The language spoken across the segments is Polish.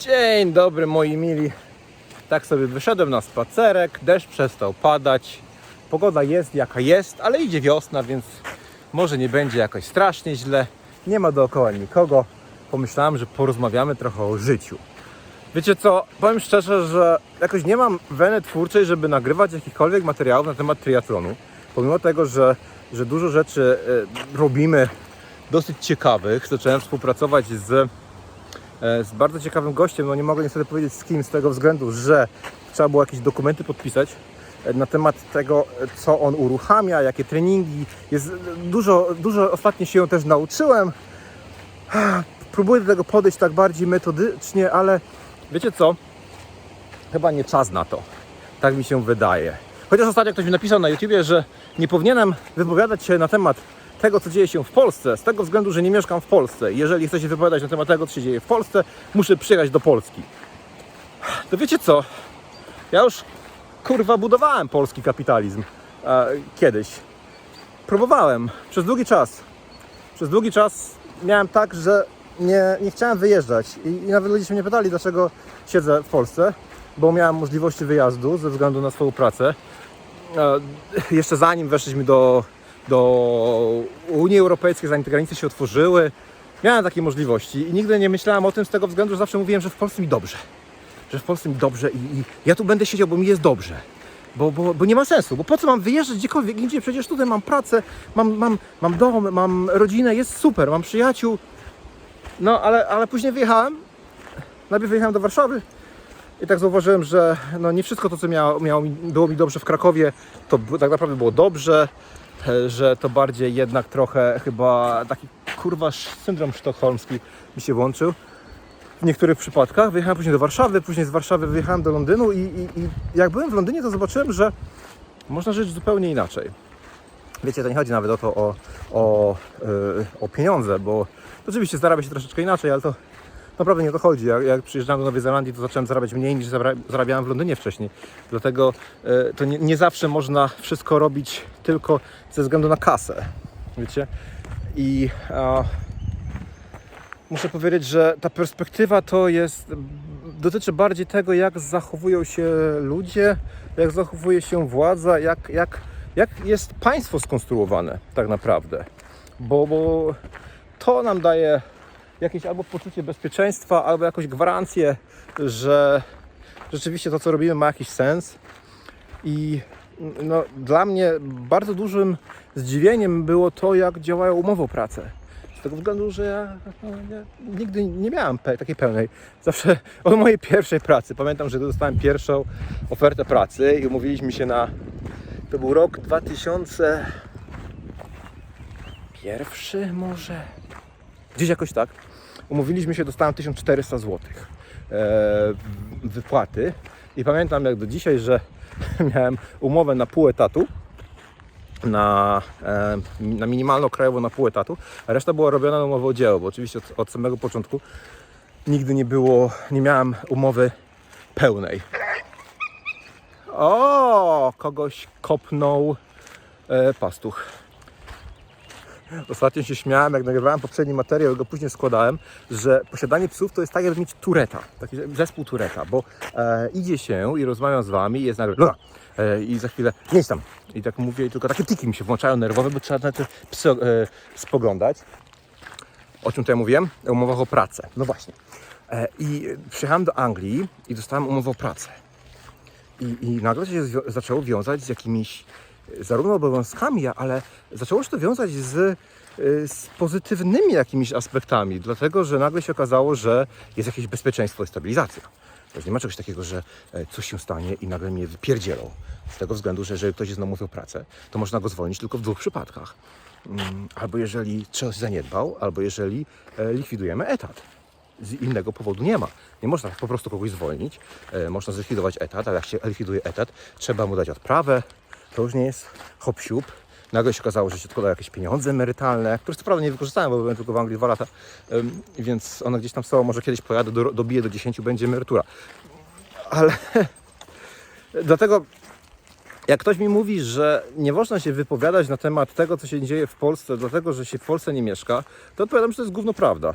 Dzień dobry moi mili. Tak sobie wyszedłem na spacerek, deszcz przestał padać. Pogoda jest jaka jest, ale idzie wiosna, więc może nie będzie jakoś strasznie źle. Nie ma dookoła nikogo. Pomyślałem, że porozmawiamy trochę o życiu. Wiecie co, powiem szczerze, że jakoś nie mam weny twórczej, żeby nagrywać jakichkolwiek materiałów na temat triatlonu. Pomimo tego, że, że dużo rzeczy e, robimy dosyć ciekawych. Zacząłem współpracować z z bardzo ciekawym gościem. No nie mogę niestety powiedzieć z kim, z tego względu, że trzeba było jakieś dokumenty podpisać e, na temat tego, e, co on uruchamia, jakie treningi. Jest e, dużo, dużo ostatnio się też nauczyłem. Próbuję do tego podejść tak bardziej metodycznie, ale wiecie co? Chyba nie czas na to. Tak mi się wydaje. Chociaż ostatnio ktoś mi napisał na YouTubie, że nie powinienem wypowiadać się na temat tego, co dzieje się w Polsce, z tego względu, że nie mieszkam w Polsce. Jeżeli chcę się wypowiadać na temat tego, co się dzieje w Polsce, muszę przyjechać do Polski. To wiecie co? Ja już kurwa budowałem polski kapitalizm e, kiedyś. Próbowałem przez długi czas. Przez długi czas miałem tak, że nie, nie chciałem wyjeżdżać. I, I nawet ludzie się mnie pytali, dlaczego siedzę w Polsce, bo miałem możliwości wyjazdu ze względu na swoją pracę. E, jeszcze zanim weszliśmy do, do Unii Europejskiej, zanim te granice się otworzyły, miałem takie możliwości i nigdy nie myślałem o tym z tego względu, że zawsze mówiłem, że w Polsce mi dobrze. Że w Polsce mi dobrze i, i ja tu będę siedział, bo mi jest dobrze. Bo, bo, bo nie ma sensu, bo po co mam wyjeżdżać gdziekolwiek indziej? Przecież tutaj mam pracę, mam, mam, mam dom, mam rodzinę, jest super, mam przyjaciół. No, ale, ale później wyjechałem. Najpierw wyjechałem do Warszawy, i tak zauważyłem, że no nie wszystko to, co miało, miało, mi- było mi dobrze w Krakowie, to tak naprawdę było dobrze, że to bardziej jednak trochę chyba taki kurwa syndrom sztokholmski mi się włączył. W niektórych przypadkach wyjechałem później do Warszawy, później z Warszawy wyjechałem do Londynu i, i, i jak byłem w Londynie, to zobaczyłem, że można żyć zupełnie inaczej. Wiecie, to nie chodzi nawet o to, o, o, yy, o pieniądze, bo oczywiście zarabia się troszeczkę inaczej, ale to naprawdę nie o to chodzi. Jak, jak przyjeżdżałem do Nowej Zelandii, to zacząłem zarabiać mniej niż zarabiałem w Londynie wcześniej. Dlatego e, to nie, nie zawsze można wszystko robić tylko ze względu na kasę. Wiecie? I a, muszę powiedzieć, że ta perspektywa to jest dotyczy bardziej tego, jak zachowują się ludzie, jak zachowuje się władza, jak, jak, jak jest państwo skonstruowane tak naprawdę. Bo, bo to nam daje jakieś albo poczucie bezpieczeństwa, albo jakąś gwarancję, że rzeczywiście to, co robimy, ma jakiś sens. I no, dla mnie bardzo dużym zdziwieniem było to, jak działają umowy o pracę. Z tego względu, że ja, no, nigdy nie miałem pe- takiej pełnej. Zawsze od mojej pierwszej pracy. Pamiętam, że dostałem pierwszą ofertę pracy i umówiliśmy się na. To był rok 2000. Pierwszy może? Gdzieś jakoś tak. Umówiliśmy się, dostałem 1400 zł e, wypłaty. I pamiętam jak do dzisiaj, że miałem umowę na pół etatu, na, e, na minimalną krajową na pół etatu, a reszta była robiona na umowę o dzieło, bo oczywiście od, od samego początku nigdy nie było, nie miałem umowy pełnej. O, kogoś kopnął e, pastuch. Ostatnio się śmiałem, jak nagrywałem poprzedni materiał go później składałem, że posiadanie psów to jest tak, jakby mieć tureta, taki zespół tureta, bo e, idzie się i rozmawiam z wami i jest nagle e, i za chwilę nie jest tam. I tak mówię tylko takie tiki mi się włączają nerwowe, bo trzeba na te psy e, spoglądać. O czym tutaj mówiłem? O umowach o pracę. No właśnie. E, I przyjechałem do Anglii i dostałem umowę o pracę. I, i nagle się zaczęło wiązać z jakimiś zarówno obowiązkami, ale zaczęło się to wiązać z, e, z pozytywnymi jakimiś aspektami, dlatego że nagle się okazało, że jest jakieś bezpieczeństwo i stabilizacja. To nie ma czegoś takiego, że e, coś się stanie i nagle mnie wypierdzielą. Z tego względu, że jeżeli ktoś jest na umowie o pracę, to można go zwolnić tylko w dwóch przypadkach. Mm, Albo jeżeli coś zaniedbał, albo jeżeli e, likwidujemy etat z innego powodu nie ma. Nie można tak po prostu kogoś zwolnić. E, można zlikwidować etat, ale jak się likwiduje etat, trzeba mu dać odprawę. To już nie jest hop siup. Nagle się okazało, że się odkłada jakieś pieniądze emerytalne, które co prawda nie wykorzystałem, bo byłem tylko w Anglii dwa lata, więc one gdzieś tam są, może kiedyś pojadę, do, dobiję do 10, będzie emerytura. Ale dlatego jak ktoś mi mówi, że nie można się wypowiadać na temat tego, co się dzieje w Polsce, dlatego że się w Polsce nie mieszka, to odpowiadam, że to jest gówno prawda.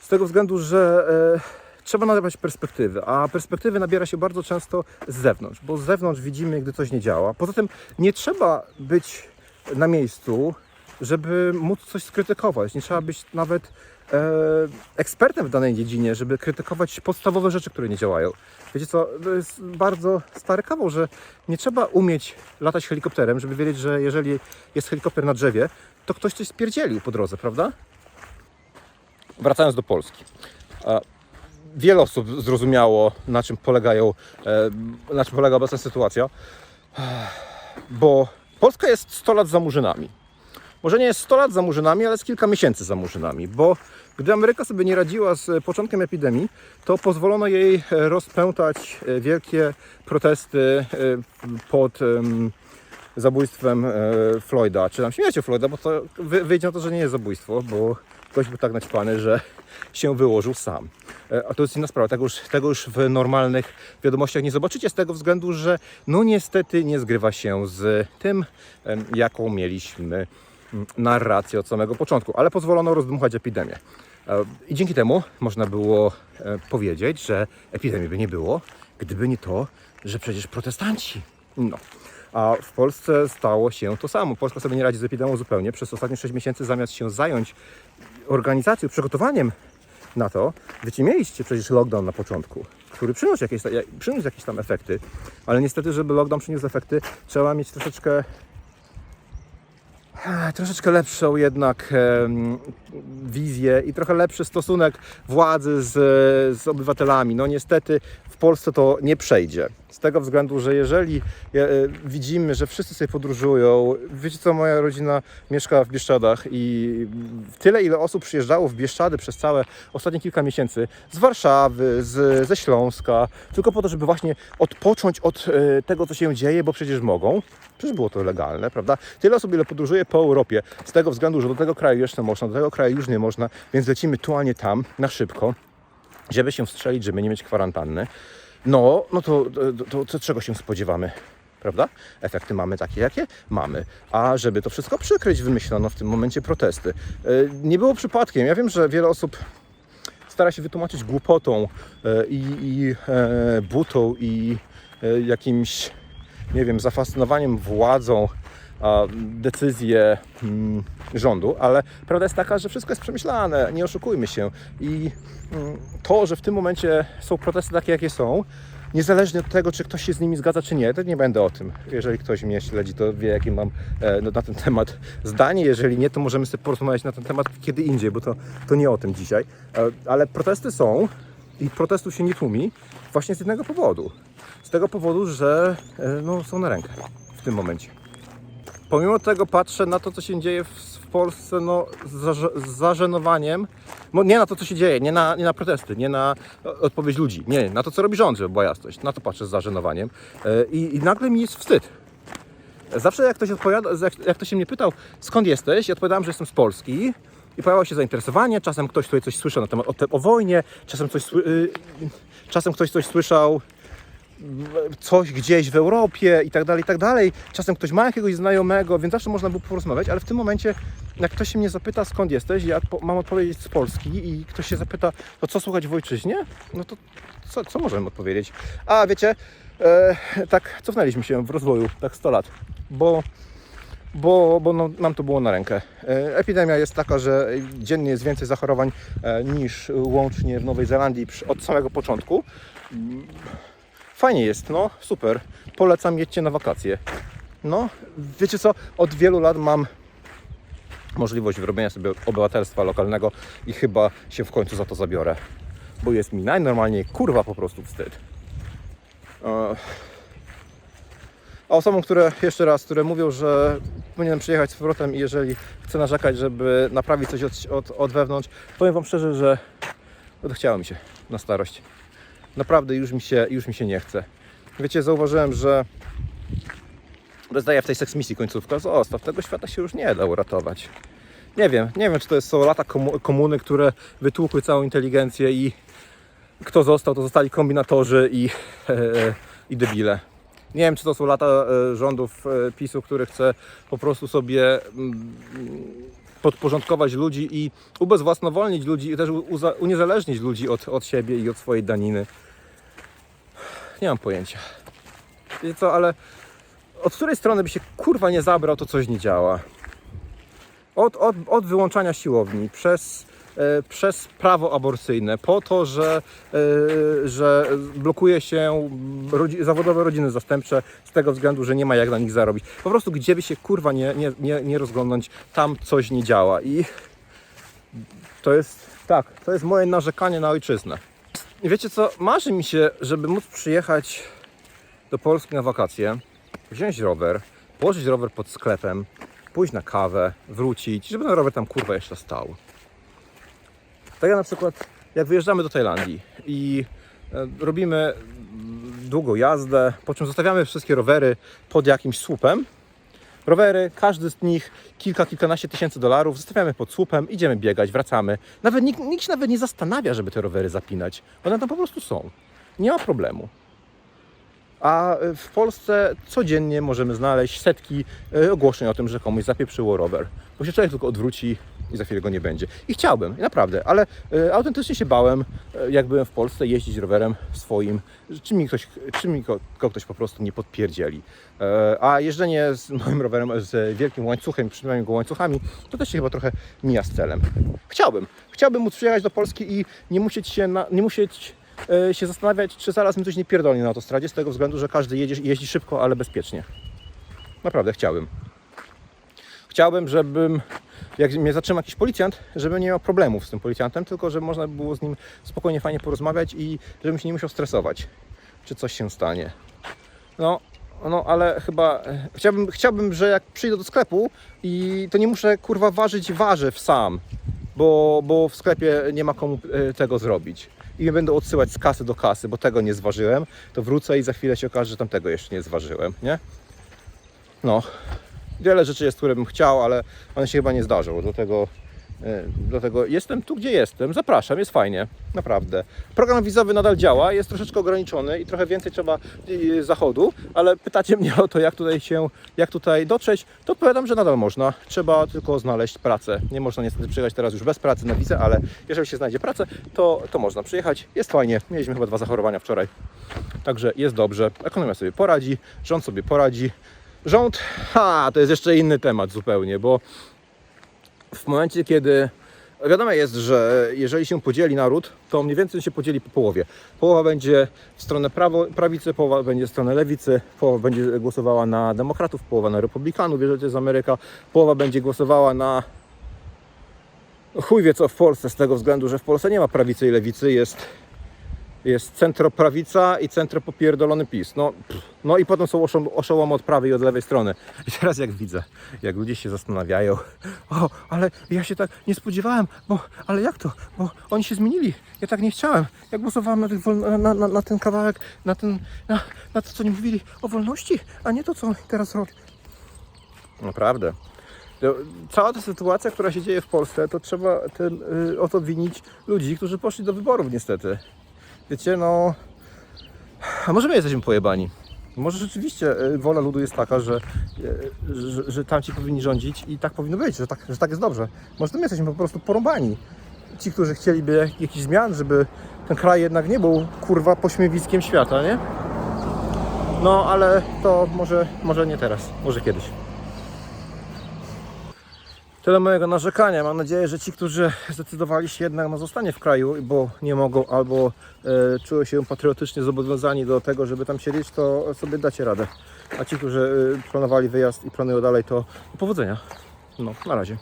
Z tego względu, że e, trzeba nadawać perspektywy, a perspektywy nabiera się bardzo często z zewnątrz, bo z zewnątrz widzimy, gdy coś nie działa. Poza tym nie trzeba być na miejscu, żeby móc coś skrytykować. Nie trzeba być nawet e, ekspertem w danej dziedzinie, żeby krytykować podstawowe rzeczy, które nie działają. Wiecie co, to jest bardzo stary kawał, że nie trzeba umieć latać helikopterem, żeby wiedzieć, że jeżeli jest helikopter na drzewie, to ktoś coś spierdzielił po drodze, prawda? Wracając do Polski. Wiele osób zrozumiało, na czym polegają, e, na czym polega obecna sytuacja, bo Polska jest 100 lat za murzynami. Może nie jest 100 lat za murzynami, ale jest kilka miesięcy za murzynami, bo gdy Ameryka sobie nie radziła z początkiem epidemii, to pozwolono jej e, rozpętać e, wielkie protesty pod em, zabójstwem Floyda, czy tam śmiercią Floyda, bo to wy- wyjdzie na to, że nie jest zabójstwo, bo ktoś był tak naćpany, że się wyłożył sam. E, A to jest inna sprawa, tego już, tego już w normalnych wiadomościach nie zobaczycie, z tego względu, że no niestety nie zgrywa się z tym, jaką mieliśmy mm, narrację od samego początku, ale pozwolono rozdmuchać epidemię. E, I dzięki temu można było e, powiedzieć, że epidemii by nie było, gdyby nie to, że przecież protestanci. No. A w Polsce stało się to samo. Polska sobie nie radzi z epidemią zupełnie. Przez ostatnie 6 miesięcy zamiast się zająć organizacją, przygotowaniem na to, wiecie, mieliście przecież lockdown na początku, który przyniósł jakieś, przyniósł jakieś tam efekty, ale niestety, żeby lockdown przyniósł efekty, trzeba mieć troszeczkę troszeczkę lepszą jednak wizję i trochę lepszy stosunek władzy z, z obywatelami. No niestety w Polsce to nie przejdzie. Z tego względu, że jeżeli e, e, widzimy, że wszyscy sobie podróżują, wiecie co, moja rodzina mieszka w Bieszczadach i tyle ile osób przyjeżdżało w Bieszczady przez całe ostatnie kilka miesięcy z Warszawy, z, ze Śląska, tylko po to, żeby właśnie odpocząć od e, tego, co się dzieje, bo przecież mogą. Przecież było to legalne, prawda? Tyle osób, ile podróżuje po Europie, z tego względu, że do tego kraju jeszcze można, do tego kraju już nie można, więc lecimy tu, a nie tam, na szybko, żeby się wstrzelić, żeby nie mieć kwarantanny. No, no to, to, to, czego się spodziewamy? Prawda? Efekty mamy takie, jakie mamy. A żeby to wszystko przykryć, wymyślono w tym momencie protesty. E, Nie było przypadkiem. Ja wiem, że wiele osób stara się wytłumaczyć głupotą e, i, i e, butą i jakimś, nie wiem, zafascynowaniem władzą decyzje mm, rządu, ale prawda jest taka, że wszystko jest przemyślane, nie oszukujmy się. I mm, to, że w tym momencie są protesty takie, jakie są, niezależnie od tego, czy ktoś się z nimi zgadza, czy nie, to nie będę o tym. Jeżeli ktoś mnie śledzi, to wie, jakie mam e, no, na ten temat zdanie. Jeżeli nie, to możemy sobie porozmawiać na ten temat kiedy indziej, bo to, to nie o tym dzisiaj. E, ale protesty są i protestów się nie tłumi właśnie z jednego powodu. Z tego powodu, że e, no, są na rękę w tym momencie. Pomimo tego patrzę na to, co się dzieje w, Polsce, no, z, zaż- z zażenowaniem. No, nie na to, co się dzieje, nie na, nie na protesty, nie na e, odpowiedź ludzi, nie, na to, co robi rząd, żeby była jasność. Na to patrzę z zażenowaniem. E, I, i nagle mi jest wstyd. Zawsze jak ktoś odpowiada, jak, jak ktoś się mnie pytał, skąd jesteś, ja odpowiadałem, że jestem z Polski. I pojawiało się zainteresowanie, czasem ktoś tutaj coś słyszał na temat o, o wojnie, czasem, coś, y, czasem ktoś coś słyszał coś gdzieś w Europie i tak dalej, i tak dalej. Czasem ktoś ma jakiegoś znajomego, więc zawsze można było porozmawiać, ale w tym momencie, jak ktoś się mnie zapyta, skąd jesteś, ja mam odpowiedzieć z Polski i ktoś się zapyta, to co słuchać w ojczyźnie? No to co, co możemy odpowiedzieć? A wiecie, e, tak cofnęliśmy się w rozwoju, tak 100 lat, bo bo, bo no, nam to było na rękę. E, Epidemia jest taka, że dziennie jest więcej zachorowań e, niż łącznie w Nowej Zelandii od samego początku. Fajnie jest, no super. Polecam, jedźcie na wakacje. No, wiecie co, od wielu lat mam możliwość wyrobienia sobie obywatelstwa lokalnego i chyba się w końcu za to zabiorę. Bo jest mi najnormalniej kurwa po prostu wstyd. A osobom, które jeszcze raz, które mówią, że powinienem przyjechać z powrotem i jeżeli chcę narzekać, żeby naprawić coś od, od, od wewnątrz, powiem Wam szczerze, że odechciało mi się na starość. Naprawdę już mi się, już mi się nie chce. Wiecie, zauważyłem, że rozdaję w tej seksmisji końcówka, zostaw, tego świata się już nie da uratować. Nie wiem, nie wiem, czy to jest, są lata komu- komuny, które wytłukły całą inteligencję i kto został, to zostali kombinatorzy i, e, i debile. Nie wiem, czy to są lata e, rządów e, PiSu, który chce po prostu sobie mm, podporządkować ludzi i ubezwłasnowolnić ludzi i też uniezależnić ludzi od, od siebie i od swojej daniny. Nie mam pojęcia. Wiecie co, ale od której strony by się kurwa nie zabrał, to coś nie działa. Od, od, od wyłączania siłowni, przez, e, przez prawo aborcyjne, po to, że, e, że blokuje się rodzi, zawodowe rodziny zastępcze z tego względu, że nie ma jak na nich zarobić. Po prostu gdzie by się kurwa nie, nie, nie, nie rozglądnąć, tam coś nie działa. I to jest, tak, to jest moje narzekanie na ojczyznę. Wiecie co, marzy mi się, żeby móc przyjechać do Polski na wakacje, wziąć rower, położyć rower pod sklepem, pójść na kawę, wrócić, żeby ten rower tam kurwa jeszcze stał. Tak jak na przykład, jak wyjeżdżamy do Tajlandii i e, robimy długą jazdę, po czym zostawiamy wszystkie rowery pod jakimś słupem. Rowery, każdy z nich kilka, kilkanaście tysięcy dolarów, zostawiamy pod słupem, idziemy biegać, wracamy. Nawet nikt, nikt się nawet nie zastanawia, żeby te rowery zapinać. One tam po prostu są. Nie ma problemu. A w Polsce codziennie możemy znaleźć setki e, ogłoszeń o tym, że komuś zapieprzyło rower. Bo się człowiek tylko odwróci i za chwilę go nie będzie. I chciałbym, naprawdę, ale e, autentycznie się bałem, e, jak byłem w Polsce, jeździć rowerem swoim, czy mi ktoś, czy mi ktoś po prostu nie podpierdzieli. E, A jeżdżenie z moim rowerem z wielkim łańcuchem, przynajmniej go łańcuchami, to też się chyba trochę mija z celem. Chciałbym. Chciałbym móc przyjechać do Polski i nie musieć się, na, nie musieć e, się zastanawiać, czy zaraz mi coś nie pierdolnie na autostradzie, z tego względu, że każdy jedzie, jeździ szybko, ale bezpiecznie. Naprawdę chciałbym. Chciałbym, żebym, jak mnie zatrzyma jakiś policjant, żebym nie miał problemów z tym policjantem, tylko żeby można było z nim spokojnie, fajnie porozmawiać i żebym się nie musiał stresować, czy coś się stanie. No, no ale chyba e, chciałbym, chciałbym, że jak przyjdę do sklepu i to nie muszę kurwa ważyć warzyw sam, bo, bo w sklepie nie ma komu e, tego zrobić. I mnie będą odsyłać z kasy do kasy, bo tego nie zważyłem, to wrócę i za chwilę się okaże, że tam tego jeszcze nie zważyłem, nie? No, wiele rzeczy jest, które bym chciał, ale one się chyba nie zdarzą. Dlatego, e, dlatego jestem tu, gdzie jestem. Zapraszam, jest fajnie, naprawdę. Program wizowy nadal działa, jest troszeczkę ograniczony i trochę więcej trzeba zachodu, ale pytacie mnie o to, jak tutaj się, jak tutaj dotrzeć, to odpowiadam, że nadal można. Trzeba tylko znaleźć pracę. Nie można niestety przyjechać teraz już bez pracy na wizę, ale jeżeli się znajdzie pracę, to, to można przyjechać. Jest fajnie. Mieliśmy chyba dwa zachorowania wczoraj. Także jest dobrze. Ekonomia sobie poradzi, rząd sobie poradzi. Rząd, ha, to jest jeszcze inny temat zupełnie, bo w momencie, kiedy wiadomo jest, że jeżeli się podzieli naród, to mniej więcej się podzieli po połowie. Połowa będzie w stronę prawo, prawicy, połowa będzie w stronę lewicy, połowa będzie głosowała na demokratów, połowa na republikanów, jeżeli to jest Ameryka, połowa będzie głosowała na chuj wie co w Polsce, z tego względu, że w Polsce nie ma prawicy i lewicy, jest jest centroprawica i centropopierdolony PiS. No, no i potem są oszą- oszołomy od prawej i od lewej strony. I teraz jak widzę, jak ludzie się zastanawiają, o, ale ja się tak nie spodziewałem, bo, ale jak to, bo oni się zmienili, ja tak nie chciałem. Ja głosowałem na, tych na, na, na ten kawałek, na, ten, na, na to, co nie mówili o wolności, a nie to, co oni teraz robią. Naprawdę. Cała ta sytuacja, która się dzieje w Polsce, to trzeba ten, y, o to winić ludzi, którzy poszli do wyborów niestety. Wiecie, no... A może my jesteśmy pojebani? Może rzeczywiście y, wola ludu jest taka, że, y, że, że tamci powinni rządzić i tak powinno być, że tak, że tak jest dobrze. Może my jesteśmy po prostu porąbani. Ci, którzy chcieliby jak- jakichś zmian, żeby ten kraj jednak nie był kurwa pośmiewiskiem świata, nie? No, ale to może, może nie teraz, może kiedyś. Tyle mojego narzekania. Mam nadzieję, że ci, którzy zdecydowali się jednak na zostanie w kraju, bo nie mogą albo e, czują się patriotycznie zobowiązani do tego, żeby tam siedzieć, to sobie dacie radę. A ci, którzy e, planowali wyjazd i planują dalej, to powodzenia. No, na razie.